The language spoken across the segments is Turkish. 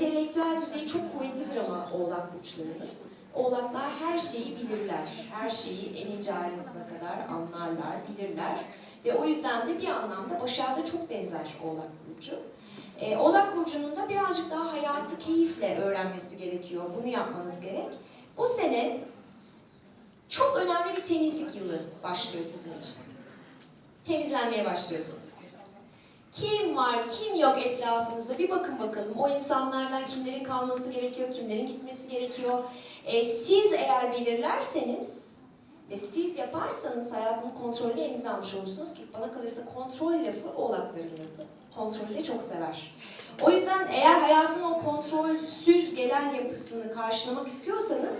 Entelektüel düzeyi çok kuvvetlidir ama oğlak burçlarının. Oğlaklar her şeyi bilirler. Her şeyi en ince ayrıntısına kadar anlarlar, bilirler. Ve o yüzden de bir anlamda başarıda çok benzer Oğlak Burcu. Ee, Oğlak Burcu'nun da birazcık daha hayatı keyifle öğrenmesi gerekiyor. Bunu yapmanız gerek. Bu sene çok önemli bir temizlik yılı başlıyor sizin için. Temizlenmeye başlıyorsunuz. Kim var, kim yok etrafınızda bir bakın bakalım. O insanlardan kimlerin kalması gerekiyor, kimlerin gitmesi gerekiyor. Ee, siz eğer belirlerseniz ve siz yaparsanız hayatın kontrolünü elinize almış olursunuz ki bana kalırsa kontrol lafı oğlakların lafı. Kontrolü çok sever. O yüzden eğer hayatın o kontrolsüz gelen yapısını karşılamak istiyorsanız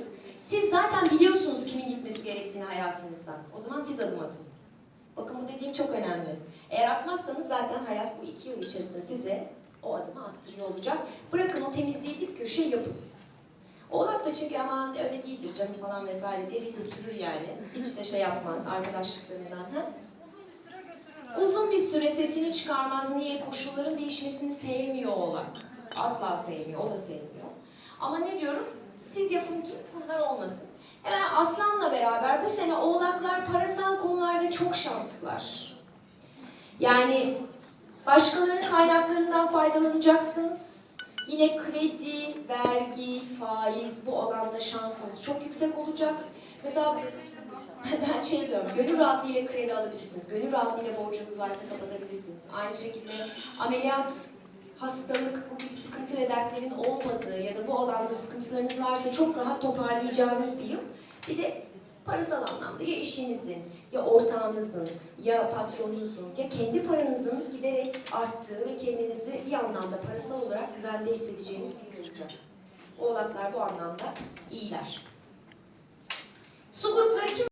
siz zaten biliyorsunuz kimin gitmesi gerektiğini hayatınızdan. O zaman siz adım atın. Bakın bu dediğim çok önemli. Eğer atmazsanız zaten hayat bu iki yıl içerisinde size o adımı attırıyor olacak. Bırakın o temizliği dip köşe yapın. Oğlak da çünkü aman öyle değildir canım falan vesaire diye götürür yani. Hiç de şey yapmaz arkadaşlıklarından. Ha? Uzun bir süre götürür. Uzun bir süre sesini çıkarmaz. Niye? Koşulların değişmesini sevmiyor oğlak. Asla sevmiyor, o da sevmiyor. Ama ne diyorum? Siz yapın ki bunlar olmasın. Beraber bu sene oğlaklar parasal konularda çok şanslılar. Yani başkalarının kaynaklarından faydalanacaksınız. Yine kredi, vergi, faiz bu alanda şansınız çok yüksek olacak. Mesela ben şey diyorum, gönül rahatlığıyla kredi alabilirsiniz. Gönül rahatlığıyla borcunuz varsa kapatabilirsiniz. Aynı şekilde ameliyat, hastalık, bu gibi sıkıntı ve dertlerin olmadığı ya da bu alanda sıkıntılarınız varsa çok rahat toparlayacağınız bir yıl. Bir de Parasal anlamda ya işinizin, ya ortağınızın, ya patronunuzun, ya kendi paranızın giderek arttığı ve kendinizi bir anlamda parasal olarak güvende hissedeceğiniz bir yıl olacak. Oğlaklar bu anlamda iyiler. Su grupları kim?